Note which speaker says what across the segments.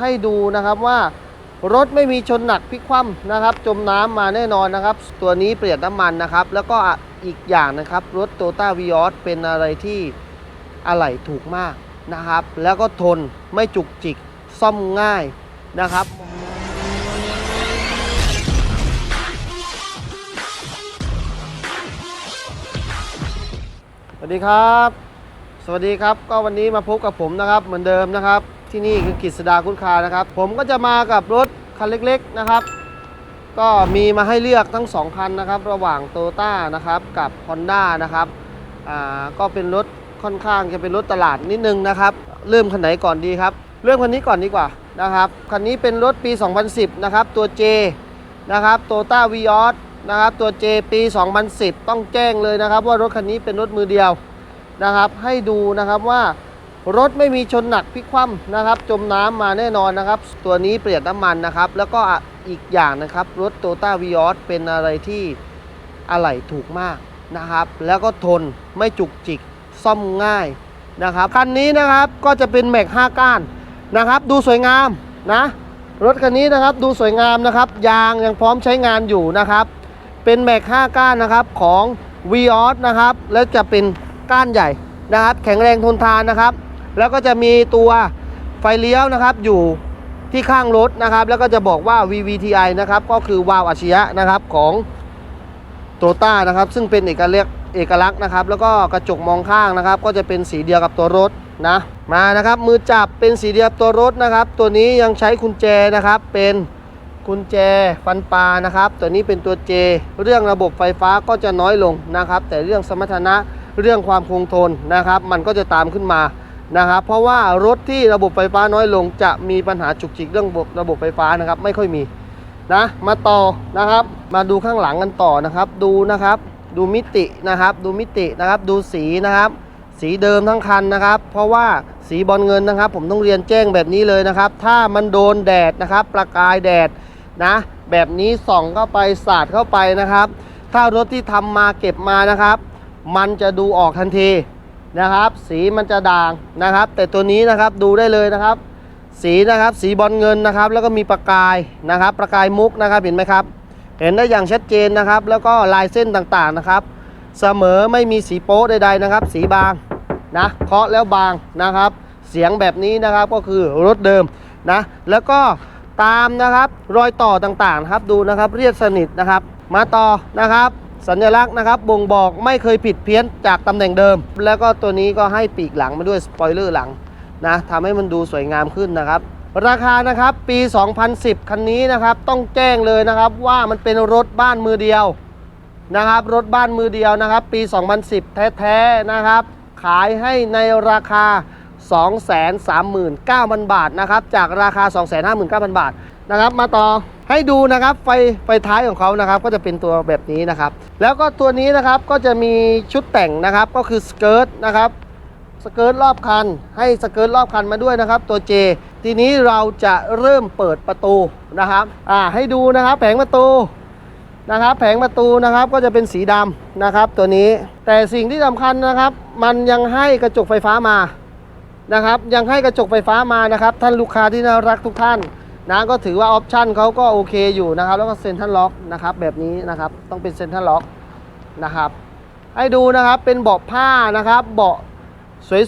Speaker 1: ให้ดูนะครับว่ารถไม่มีชนหนักพลิกคว่ำนะครับ จมน้ำมาแน่นอนนะครับ ตัวนี้เปลี่ยนน้ำมันนะครับ แล้วก็อีกอย่างนะครับ รถโตต้าวีออสเป็นอะไรที่อะไหล่ถูกมากนะครับ แล้วก็ทนไม่จุกจิกซ่อมง่ายนะครับสวัสดีครับ สวัสดีครับ ก็วันนี้มาพบกับผมนะครับ เหมือนเดิมนะครับ ที่นี่คือกฤษดาคุณคานะครับ ผมก็จะมากับรถคันเล็กๆนะครับ ก็มีมาให้เลือกทั้ง 2 คันนะครับ ระหว่าง t o y ต้านะครับกับ Honda นะครับอ่าก็เป็นรถค่อนข้างจะเป็นรถตลาดนิดนึงนะครับเริ่มคันไหนก่อนดีครับ เริ่มคันนี้ก่อนดีกว่านะครับคันนี้เป็นรถปี 2010 นะครับ ตัว J นะครับ t o y ต้า v ีออสนะครับตัว J ปี 2010 ต้องแจ้งเลยนะครับ ว่ารถคันนี้เป็นรถมือเดียวนะครับ ให้ดูนะครับว่า รถไม่มีชนหนักพลิกคว่ำนะครับ จมน้ำมาแน่นอนนะครับ ตัวนี้เปลี่ยนน้ำมันนะครับ แล้วก็อีกอย่างนะครับ รถ t o y ต้า v ีออสเป็นอะไรที่อะไหล่ถูกมากนะครับ แล้วก็ทนไม่จุกจิกซ่อมง่ายนะครับคันนี้นะครับก็จะเป็นแม็ก5ก้านนะครับ ดูสวยงามนะรถคันนี้นะครับดูสวยงามนะครับ ยางยังพร้อมใช้งานอยู่นะครับ เป็นแม็ก5ก้านนะครับของ v ีออสนะครับ แล้วจะเป็นก้านใหญ่นะครับ แข็งแรงทนทานนะครับ แล้วก็จะมีตัวไฟเลี้ยวนะครับอยู่ที่ข้างรถนะครับ แล้วก็จะบอกว่า VVTi นะครับก็คือวาล์วอัจฉริยะนะครับของโตต้านะครับ ซึ่งเป็นเอกลักษณ์เอกลักษณ์นะครับ แล้วก็กระจกมองข้างนะครับ ก็จะเป็นสีเดียวกับตัวรถนะมานะครับ มือจับเป็นสีเดียวกับตัวรถนะครับ ตัวนี้ยังใช้กุญแจนะครับ เป็นกุญแจฟันปลานะครับ ตัวนี้เป็นตัว J เรื่องระบบไฟฟ้าก็จะน้อยลงนะครับ แต่เรื่องสมรรถนะเรื่องความคงทนนะครับ มันก็จะตามขึ้นมา นะครับเพราะว่ารถที่ระบบไฟฟ้าน้อยลงจะมีปัญหาจุกจิกเรื่องระบบไฟฟ้านะครับ ไม่ค่อยมีนะมาต่อนะครับ มาดูข้างหลังกันต่อนะครับ ดูนะครับ ดูมิตินะครับ ดูมิตินะครับ ดูสีนะครับ สีเดิมทั้งคันนะครับ เพราะว่าสีบอลเงินนะครับ ผมต้องเรียนแจ้งแบบนี้เลยนะครับ ถ้ามันโดนแดดนะครับ ประกายแดดนะแบบนี้ส่องเข้าไปสาดเข้าไปนะครับ ถ้ารถที่ทำมาเก็บมานะครับ มันจะดูออกทันที นะครับ สีมันจะด่างนะครับ แต่ตัวนี้นะครับดูได้เลยนะครับ สีนะครับสีบอลเงินนะครับ แล้วก็มีประกายนะครับ ประกายมุกนะครับเห็นไหมครับ เห็นได้อย่างชัดเจนนะครับ แล้วก็ลายเส้นต่างๆนะครับ เสมอไม่มีสีโป๊ะใดๆนะครับ สีบางนะเคาะแล้วบางนะครับ เสียงแบบนี้นะครับก็คือรถเดิมนะ แล้วก็ตามนะครับรอยต่อต่างๆครับดูนะครับเรียบสนิทนะครับ มาต่อนะครับ สัญลักษณ์นะครับบ่งบอกไม่เคยผิดเพี้ยนจากตำแหน่งเดิม แล้วก็ตัวนี้ก็ให้ปีกหลังมาด้วยสปอยเลอร์หลังนะทำให้มันดูสวยงามขึ้นนะครับ ราคานะครับปี 2010 คันนี้นะครับต้องแจ้งเลยนะครับว่ามันเป็นรถบ้านมือเดียวนะครับรถบ้านมือเดียวนะครับ ปี 2010 แท้ๆนะครับ ขายให้ในราคา 239,000 บาทนะครับจากราคา 259,000 บาทนะครับมาต่อ ให้ดูนะครับไฟไฟท้ายของเขานะครับก็จะเป็นตัวแบบนี้นะครับ แล้วก็ตัวนี้นะครับก็จะมีชุดแต่งนะครับก็คือสเกิร์ตนะครับสเกิร์ตรอบคัน ให้สเกิร์ตรอบคันมาด้วยนะครับ ตัว J ทีนี้เราจะเริ่มเปิดประตูนะครับอ่าให้ดูนะครับแผงประตูนะครับ แผงประตูนะครับก็จะเป็นสีดำนะครับ ตัวนี้แต่สิ่งที่สำคัญนะครับ มันยังให้กระจกไฟฟ้ามานะครับ ยังให้กระจกไฟฟ้ามานะครับ ท่านลูกค้าที่น่ารักทุกท่าน นะก็ถือว่าออปชั่นเขาก็โอเคอยู่นะครับ แล้วก็เซ็นทรัลล็อกนะครับแบบนี้นะครับต้องเป็นเซ็นทรัลล็อกนะครับให้ดูนะครับเป็นเบาะผ้านะครับเบาะ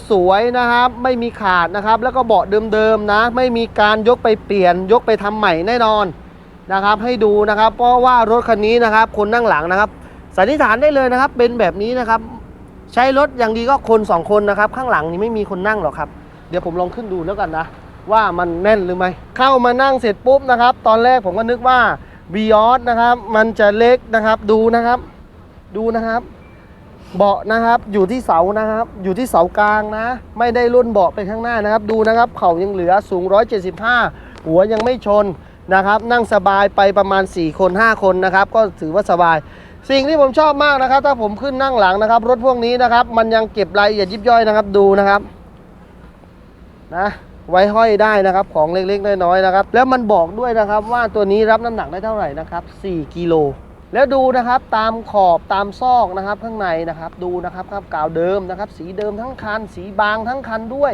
Speaker 1: สวยๆนะครับ ไม่มีขาดนะครับ แล้วก็เบาะเดิมๆนะ ไม่มีการยกไปเปลี่ยนยกไปทำใหม่แน่นอนนะครับ ให้ดูนะครับ เพราะว่ารถคันนี้นะครับ คนนั่งหลังนะครับสันนิษฐานได้เลยนะครับ เป็นแบบนี้นะครับ ใช้รถอย่างดีก็คนสองคนนะครับ ข้างหลังนี่ไม่มีคนนั่งหรอกครับ เดี๋ยวผมลองขึ้นดูแล้วกันนะ ว่ามันแน่นหรือไม่ เข้ามานั่งเสร็จปุ๊บนะครับ ตอนแรกผมก็นึกว่าบียอสนะครับ มันจะเล็กนะครับ ดูนะครับ ดูนะครับ เบาะนะครับ อยู่ที่เสานะครับ อยู่ที่เสากลางนะ ไม่ได้รุ่นเบาะไปข้างหน้านะครับ ดูนะครับ เข่ายังเหลือสูง 175 หัวยังไม่ชนนะครับ นั่งสบายไปประมาณ 4 คน 5 คนนะครับ ก็ถือว่าสบาย สิ่งที่ผมชอบมากนะครับ ถ้าผมขึ้นนั่งหลังนะครับ รถพวกนี้นะครับ มันยังเก็บรายละเอียดยิบย่อยนะครับ ดูนะครับ นะ ไว้ห้อยได้นะครับ ของเล็กๆน้อยๆนะครับ แล้วมันบอกด้วยนะครับว่าตัวนี้รับน้ำหนักได้เท่าไหร่นะครับ4กิโลแล้วดูนะครับตามขอบตามซอกนะครับข้างในนะครับ ดูนะครับครับกาวเดิมนะครับ สีเดิมทั้งคัน สีบางทั้งคันด้วย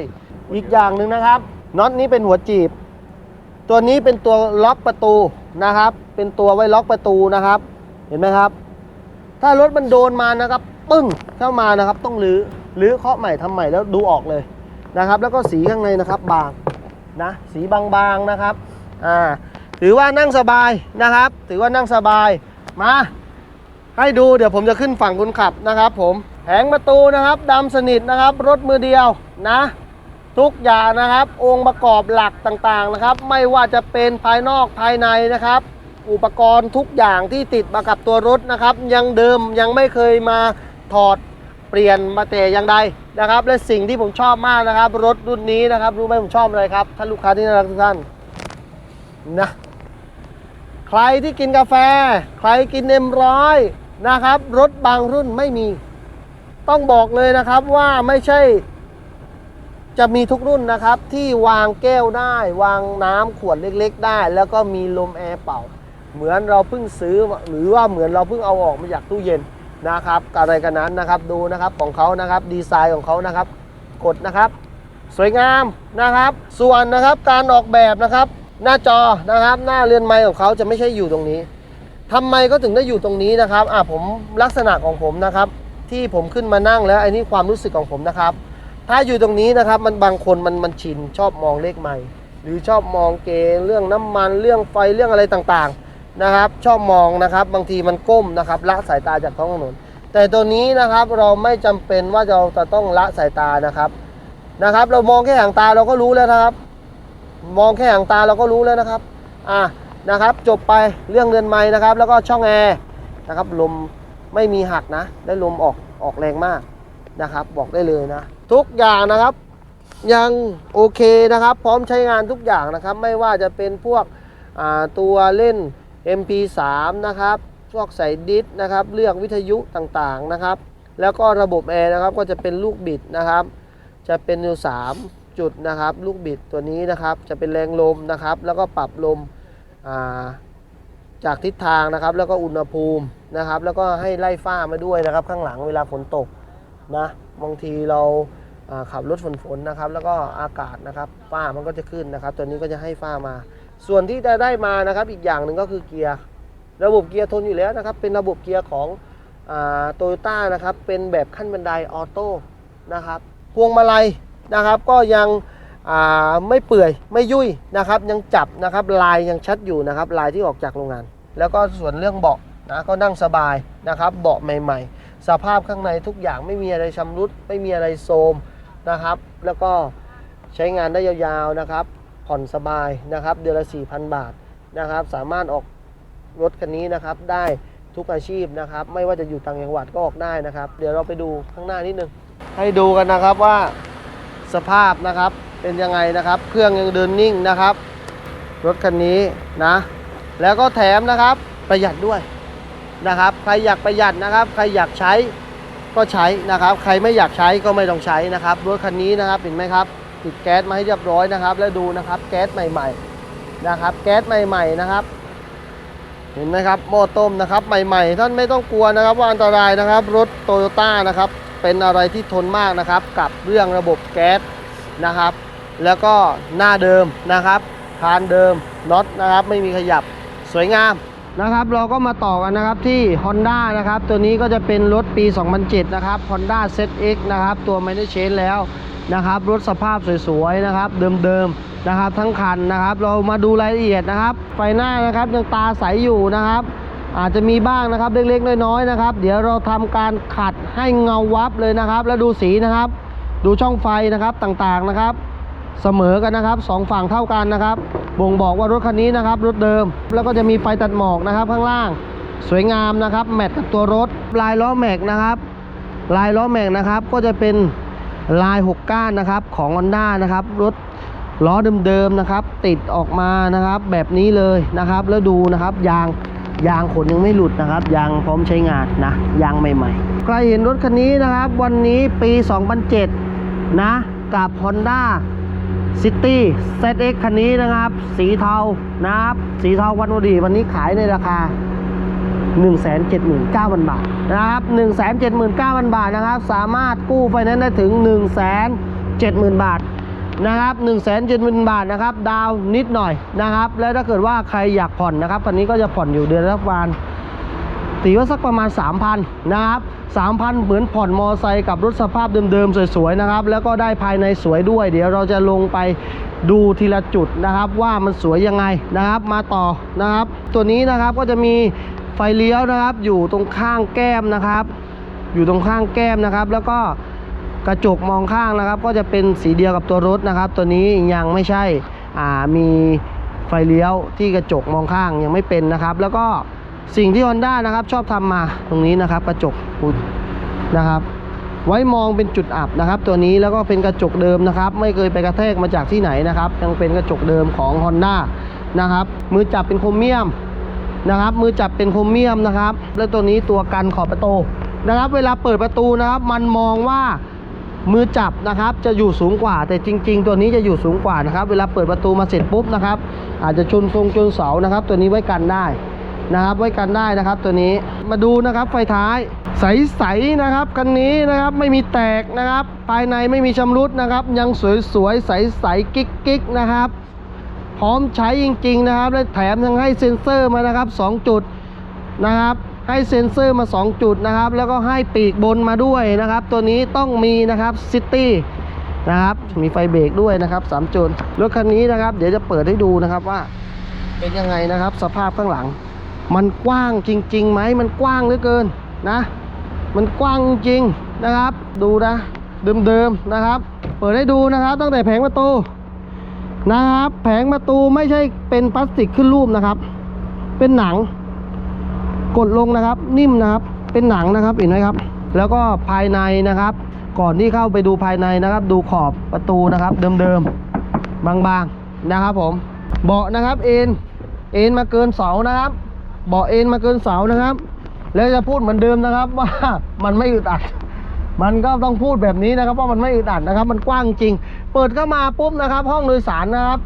Speaker 1: อีกอย่างหนึ่งนะครับน็อตนี้เป็นหัวจีบ ตัวนี้เป็นตัวล็อกประตูนะครับ เป็นตัวไว้ล็อกประตูนะครับ เห็นไหมครับ ถ้ารถมันโดนมานะครับ ปึ้งเข้ามานะครับ ต้องรื้อรื้อเคาะใหม่ทำใหม่แล้วดูออกเลย นะครับ แล้วก็สีข้างในนะครับบางนะสีบางๆนะครับอ่าถือว่านั่งสบายนะครับ ถือว่านั่งสบายมาให้ดูเดี๋ยวผมจะขึ้นฝั่งคนขับนะครับ ผมแผงประตูนะครับดำสนิทนะครับ รถมือเดียวนะ ทุกอย่างนะครับ องค์ประกอบหลักต่างๆนะครับ ไม่ว่าจะเป็นภายนอกภายในนะครับ อุปกรณ์ทุกอย่างที่ติดมากับตัวรถนะครับ ยังเดิมยังไม่เคยมาถอด เปลี่ยนมาแต่อย่างใดนะครับ และสิ่งที่ผมชอบมากนะครับ รถรุ่นนี้นะครับ รู้ไหมผมชอบอะไรครับท่านลูกค้าที่น่ารักทุกท่านนะใครที่กินกาแฟ ใครกินเอ็มร้อยนะครับ รถบางรุ่นไม่มี ต้องบอกเลยนะครับว่าไม่ใช่ จะมีทุกรุ่นนะครับ ที่วางแก้วได้ วางน้ำขวดเล็ก ๆ ได้ แล้วก็มีลมแอร์เป่า เหมือนเราเพิ่งซื้อหรือว่าเหมือนเราเพิ่งเอาออกมาจากตู้เย็น นะครับอะไรกันนั้นนะครับดูนะครับของเขานะครับดีไซน์ของเขานะครับ กดนะครับ สวยงามนะครับ ส่วนนะครับการออกแบบนะครับ หน้าจอนะครับ หน้าเรือนไม้ของเขาจะไม่ใช่อยู่ตรงนี้ทำไมก็ถึงได้อยู่ตรงนี้นะครับอะผมลักษณะของผมนะครับ ที่ผมขึ้นมานั่งแล้วไอ้นี่ความรู้สึกของผมนะครับ ถ้าอยู่ตรงนี้นะครับมันบางคนมันมันชินชอบมองเลขใหม่ หรือชอบมองเกณฑ์เรื่องน้ำมันเรื่องไฟเรื่องอะไรต่างๆ นะครับ ชอบมองนะครับ บางทีมันก้มนะครับละสายตาจากท้องถนน แต่ตัวนี้นะครับเราไม่จำเป็นว่าเราจะต้องละสายตานะครับนะครับ เรามองแค่หางตาเราก็รู้แล้วนะครับ มองแค่หางตาเราก็รู้แล้วนะครับอะนะครับ จบไปเรื่องเรือนไม้นะครับ แล้วก็ช่องแอร์นะครับลมไม่มีหักนะ ได้ลมออกออกแรงมากนะครับ บอกได้เลยนะ ทุกอย่างนะครับยังโอเคนะครับ พร้อมใช้งานทุกอย่างนะครับ ไม่ว่าจะเป็นพวกตัวเล่น MP3 นะครับพวกใส่ดิสนะครับ เลือกวิทยุต่างๆนะครับ แล้วก็ระบบแอร์นะครับก็จะเป็นลูกบิดนะครับ จะเป็นอยู่3จุดนะครับ ลูกบิดตัวนี้นะครับ จะเป็นแรงลมนะครับ แล้วก็ปรับลมาจากทิศทางนะครับ แล้วก็อุณหภูมินะครับ แล้วก็ให้ไล่ฝ้ามาด้วยนะครับ ข้างหลังเวลาฝนตกนะบางทีเราาขับรถฝนฝนๆนะครับ แล้วก็อากาศนะครับฝ้ามันก็จะขึ้นนะครับ ตัวนี้ก็จะให้ฝ้ามา ส่วนที่จะได้มานะครับอีกอย่างหนึ่งก็คือเกียร์ระบบเกียร์ทนอยู่แล้วนะครับ เป็นระบบเกียร์ของโตโยต้านะครับ เป็นแบบขั้นบันไดออโต้นะครับพวงมาลัยนะครับก็ยังไม่เปื่อยไม่ยุ่ยนะครับ ยังจับนะครับลายยังชัดอยู่นะครับ ลายที่ออกจากโรงงาน แล้วก็ส่วนเรื่องเบาะนะก็นั่งสบายนะครับเบาะใหม่ ๆ สภาพข้างในทุกอย่างไม่มีอะไรชำรุด ไม่มีอะไรโทรมนะครับ แล้วก็ใช้งานได้ยาวๆนะครับ ผ่อนสบายนะครับ เดือนละ 4,000 บาทนะครับ สามารถออกรถคันนี้นะครับ ได้ทุกอาชีพนะครับ ไม่ว่าจะอยู่ต่างจังหวัดก็ออกได้นะครับ เดี๋ยวเราไปดูข้างหน้านิดนึง ให้ดูกันนะครับว่าสภาพนะครับเป็นยังไงนะครับ เครื่องยังเดินนิ่งนะครับ รถคันนี้นะ แล้วก็แถมนะครับประหยัดด้วยนะครับ ใครอยากประหยัดนะครับ ใครอยากใช้ก็ใช้นะครับ ใครไม่อยากใช้ก็ไม่ต้องใช้นะครับ รถคันนี้นะครับเห็นไหมครับ ติดแก๊สมาให้เรียบร้อยนะครับ แล้วดูนะครับแก๊สใหม่ๆนะครับ แก๊สใหม่ๆนะครับ เห็นไหมครับหม้อต้มนะครับ ใหม่ ๆ ท่านไม่ต้องกลัวนะครับ ว่าอันตรายนะครับ รถโตโยต้านะครับ เป็นอะไรที่ทนมากนะครับ กับเรื่องระบบแก๊สนะครับ แล้วก็หน้าเดิมนะครับคานเดิมน็อตนะครับ ไม่มีขยับสวยงามนะครับเราก็มาต่อกันนะครับที่ Honda นะครับ ตัวนี้ก็จะเป็นรถปี 2007 นะครับ Honda ZX นะครับ ตัวไม่ได้เชนแล้ว นะครับ รถสภาพสวยๆนะครับ เดิมๆนะครับ ทั้งคันนะครับ เรามาดูรายละเอียดนะครับ ไฟหน้านะครับยังตาใสอยู่นะครับ อาจจะมีบ้างนะครับเล็กๆน้อยๆนะครับ เดี๋ยวเราทำการขัดให้เงาวับเลยนะครับ แล้วดูสีนะครับ ดูช่องไฟนะครับต่างๆนะครับ เสมอกันนะครับสองฝั่งเท่ากันนะครับ บ่งบอกว่ารถคันนี้นะครับ รถเดิมแล้วก็จะมีไฟตัดหมอกนะครับ ข้างล่างสวยงามนะครับ แมทกับตัวรถลายล้อแม็กนะครับ ลายล้อแม็กนะครับก็จะเป็น ลายหกก้านนะครับของ Honda นะครับรถล้อเดิมๆนะครับ ติดออกมานะครับแบบนี้เลยนะครับ แล้วดูนะครับยางยางขนยังไม่หลุดนะครับ ยางพร้อมใช้งานนะยางใหม่ๆ ใครเห็นรถคันนี้นะครับ วันนี้ปี 2007 นะกับ Honda ซิตี้ ZX คันนี้นะครับ สีเทานะครับ สีเทาวันวดีวันนี้ขายในราคา 179,000 บาทนะครับ179,000 บาทนะครับ สามารถกู้ไฟแนนซ์ได้ถึง 170,000 บาทนะครับ1นึ่งแสนเจ็ดหมื่นบาทนะครับ ดาวน์นิดหน่อยนะครับ แล้วถ้าเกิดว่าใครอยากผ่อนนะครับคันนี้ก็จะผ่อนอยู่เดือนละประมาณตีว่าสักประมาณ 3,000นะครับ3,000 เหมือนผ่อนมอไซค์กับรถสภาพเดิมๆ สวยๆ นะครับ แล้วก็ได้ภายในสวยด้วย เดี๋ยวเราจะลงไปดูทีละจุดนะครับ ว่ามันสวยยังไงนะครับ มาต่อนะครับ ตัวนี้นะครับก็จะมี ไฟเลี้ยวนะครับ อยู่ตรงข้างแก้มนะครับ อยู่ตรงข้างแก้มนะครับ แล้วก็กระจกมองข้างนะครับ ก็จะเป็นสีเดียวกับตัวรถนะครับ ตัวนี้ยังไม่ใช่อ่ามีไฟเลี้ยวที่กระจกมองข้างยังไม่เป็นนะครับ แล้วก็สิ่งที่ Honda นะครับ ชอบทำมาตรงนี้นะครับ กระจกอุดนะครับ ไว้มองเป็นจุดอับนะครับ ตัวนี้แล้วก็เป็นกระจกเดิมนะครับ ไม่เคยไปกระแทกมาจากที่ไหนนะครับ ยังเป็นกระจกเดิมของ Honda นะครับ มือจับเป็นโครเมียม นะครับ มือจับเป็นโครเมียมนะครับ แล้วตัวนี้ตัวกันขอบประตูนะครับ เวลาเปิดประตูนะครับ มันมองว่ามือจับนะครับ จะอยู่สูงกว่า แต่จริง ๆ ตัวนี้จะอยู่สูงกว่านะครับ เวลาเปิดประตูมาเสร็จปุ๊บนะครับ อาจจะชนทรงชนเสานะครับ ตัวนี้ไว้กันได้นะครับ ไว้กันได้นะครับ ตัวนี้มาดูนะครับ ไฟท้ายใสๆนะครับคันนี้นะครับไม่มีแตกนะครับ ภายในไม่มีชำรุดนะครับ ยังสวยๆใสๆกิ๊กๆนะครับ พร้อมใช้จริง ๆ นะครับ และแถมยังให้เซ็นเซอร์มานะครับ 2 จุดนะครับ ให้เซ็นเซอร์มา 2 จุดนะครับ แล้วก็ให้ปีกบนมาด้วยนะครับ ตัวนี้ต้องมีนะครับซิตี้นะครับ มีไฟเบรกด้วยนะครับ 3 จุด รถคันนี้นะครับ เดี๋ยวจะเปิดให้ดูนะครับว่าเป็นยังไงนะครับ สภาพข้างหลัง มันกว้างจริงๆไหมมันกว้างเหลือเกินนะ มันกว้างจริงนะครับ ดูนะเดิมๆนะครับ เปิดให้ดูนะครับ ตั้งแต่แผงประตู นะครับ แผงประตูไม่ใช่เป็นพลาสติกขึ้นรูปนะครับ เป็นหนัง กดลงนะครับ นิ่มนะครับ เป็นหนังนะครับเห็นไหมครับ แล้วก็ภายในนะครับ ก่อนที่เข้าไปดูภายในนะครับ ดูขอบประตูนะครับ เดิมๆบางๆนะครับ ผม เบาะนะครับ เอ็นเอ็นมาเกินเสานะครับเบาะเอ็นมาเกินเสานะครับ แล้วจะพูดเหมือนเดิมนะครับ ว่ามันไม่อึดอัด มันก็ต้องพูดแบบนี้นะครับว่ามันไม่อึดอัดนะครับ มันกว้างจริง เปิดเข้ามาปุ๊บนะครับ ห้องโดยสารนะครับ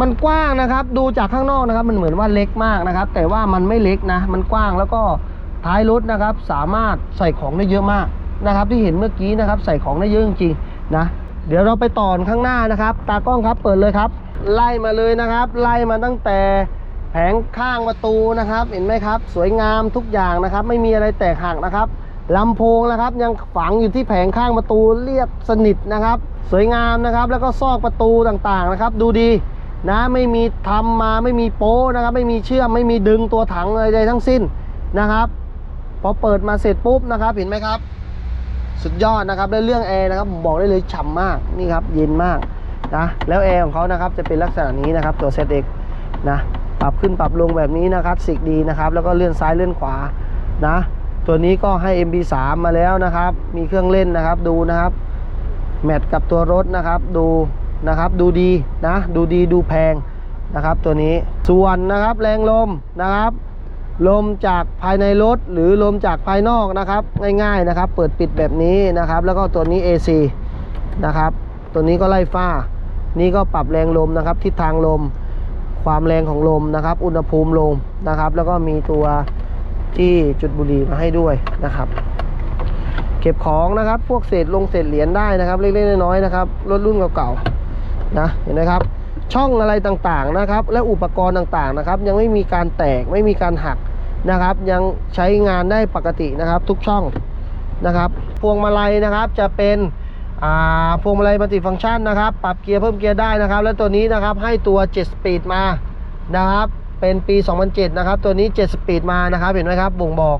Speaker 1: มันกว้างนะครับ ดูจากข้างนอกนะครับ มันเหมือนว่าเล็กมากนะครับ แต่ว่ามันไม่เล็กนะ มันกว้างแล้วก็ท้ายรถนะครับ สามารถใส่ของได้เยอะมากนะครับ ที่เห็นเมื่อกี้นะครับ ใส่ของได้เยอะจริงๆนะเดี๋ยวเราไปต่อข้างหน้านะครับ ตากล้องครับเปิดเลยครับ ไล่มาเลยนะครับ ไล่มาตั้งแต่แผงข้างประตูนะครับ เห็นไหมครับ สวยงามทุกอย่างนะครับ ไม่มีอะไรแตกหักนะครับ ลำโพงนะครับ ยังฝังอยู่ที่แผงข้างประตูเรียบสนิทนะครับ สวยงามนะครับ แล้วก็ซอกประตูต่างๆนะครับ ดูดีนะไม่มีทำมาไม่มีโป้นะครับ ไม่มีเชื่อมไม่มีดึงตัวถังอะไรใดทั้งสิ้นนะครับ พอเปิดมาเสร็จปุ๊บนะครับเห็นไหมครับ สุดยอดนะครับและเรื่องแอร์นะครับผมบอกได้เลยฉ่ำมากนี่ครับ เย็นมากนะแล้วแอร์ของเขานะครับจะเป็นลักษณะนี้นะครับ ตัว ZX นะปรับขึ้นปรับลงแบบนี้นะครับสิกดีนะครับ แล้วก็เลื่อนซ้ายเลื่อนขวานะ ตัวนี้ก็ให้ MB3 มาแล้วนะครับ มีเครื่องเล่นนะครับดูนะครับ แมทกับตัวรถนะครับดูนะครับดูดีนะดูดีดูแพงนะครับ ตัวนี้ส่วนนะครับแรงลมนะครับ ลมจากภายในรถหรือลมจากภายนอกนะครับ ง่ายๆนะครับ เปิดปิดแบบนี้นะครับ แล้วก็ตัวนี้ AC นะครับ ตัวนี้ก็ไล่ฟ้า นี่ก็ปรับแรงลมนะครับ ทิศทางลม ความแรงของลมนะครับ อุณหภูมิลมนะครับ แล้วก็มีตัว ที่จุดบุรีมาให้ด้วยนะครับ เก็บของนะครับ พวกเศษลงเศษเหรียญได้นะครับ เล็กๆน้อยๆนะครับรถรุ่นเก่าๆนะเห็นไหมครับช่องอะไรต่างๆนะครับ และอุปกรณ์ต่างๆนะครับ ยังไม่มีการแตกไม่มีการหักนะครับ ยังใช้งานได้ปกตินะครับ ทุกช่องนะครับ พวงมาลัยนะครับจะเป็นพวงมาลัยมัลติฟังก์ชันนะครับ ปรับเกียร์เพิ่มเกียร์ได้นะครับ และตัวนี้นะครับให้ตัว 7 สปีดมานะครับ เป็นปี 2007 นะครับ ตัวนี้ 7 สปีดมานะครับ เห็นไหมครับบ่งบอก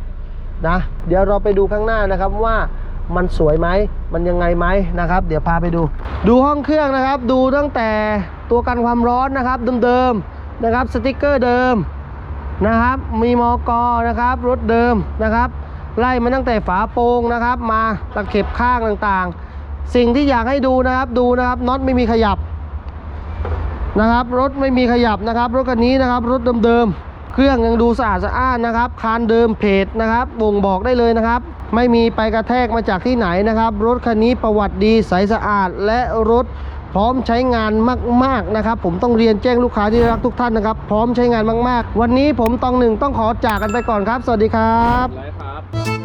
Speaker 1: นะ เดี๋ยวเราไปดูข้างหน้านะครับว่ามันสวยไหม มันยังไงไหมนะครับ เดี๋ยวพาไปดู ดูห้องเครื่องนะครับ ดูตั้งแต่ตัวกันความร้อนนะครับ เดิมๆนะครับ สติกเกอร์เดิมนะครับ มีมอกอนะครับ รถเดิมนะครับ ไล่มาตั้งแต่ฝาโปรงนะครับ มาตะเข็บข้างต่างๆ สิ่งที่อยากให้ดูนะครับ ดูนะครับ น็อตไม่มีขยับ นะครับ รถไม่มีขยับนะครับ รถคันนี้นะครับ รถเดิมๆ เครื่องยังดูสะอาดสะอ้านนะครับ คานเดิมเพจนะครับบ่งบอกได้เลยนะครับ ไม่มีไปกระแทกมาจากที่ไหนนะครับ รถคันนี้ประวัติดีใสสะอาดและรถพร้อมใช้งานมากๆนะครับ ผมต้องเรียนแจ้งลูกค้าที่รักทุกท่านนะครับ พร้อมใช้งานมาก ๆ วันนี้ผมตองหนึ่งต้องขอจากกันไปก่อนครับ สวัสดีครับ
Speaker 2: ไรครับ